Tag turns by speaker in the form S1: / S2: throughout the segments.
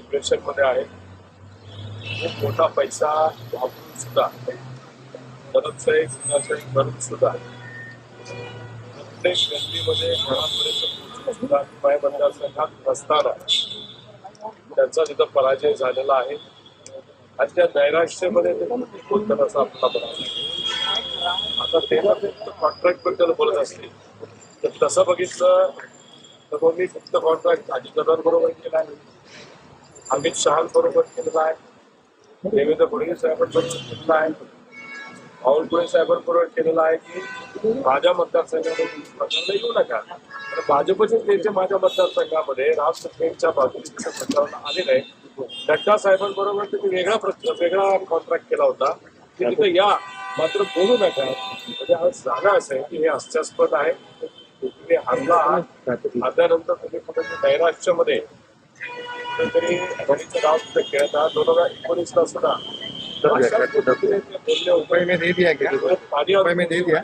S1: डिप्रेशनमध्ये आहेत खूप मोठा पैसा वापरून सुद्धा दरदसाही गुन्हाशाही करून सुद्धा प्रत्येक व्यक्तीमध्ये घरापर्यंत पोहोचून सुद्धा निमाय मतदारसंघात नसताना त्यांचा तिथं पराजय झालेला आहे. आणि त्या नैराश्यामध्ये ते किती बोलतात असं आपल्याला बघायला आता ते ना फक्त कॉन्ट्रॅक्टबद्दल बोलत असतील. तर तसं बघितलं तर मग मी फक्त कॉन्ट्रॅक्ट अजितदार बरोबर केला आहे. अमित शहा बरोबर केलेला आहे. देवेंद्र फडणवीस साहेबांबरोबर केलेला आहे. राहुल पुणे साहेबांबरोबर केलेला आहे की माझ्या मतदारसंघामध्ये प्रचाराला येऊ नका. तर भाजपचे नेते माझ्या मतदारसंघामध्ये राज ठाकरेंच्या बाजूने प्रचाराला आले नाही नड्डा साहेबांबरोबर तुम्ही वेगळा प्रश्न वेगळा कॉन्ट्रॅक्ट केला होता. की तिथं या. मात्र बोलू नका. म्हणजे हा जागा असं आहे की हे हास्यास्पद आहे. तुम्ही हल्ला आहात. हरल्यानंतर तुम्ही फक्त नैराश्यामध्ये कुठेतरी गणितचं नाव सुद्धा खेळत आहात दोन हज़ार एकोणीसला सुद्धा अशाच पद्धतीने बोलले होते.
S2: रुपये में दे दिया। रुपये में दे दिया।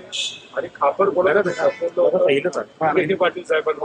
S1: आणि खापर बोलायला पाटील साहेबांना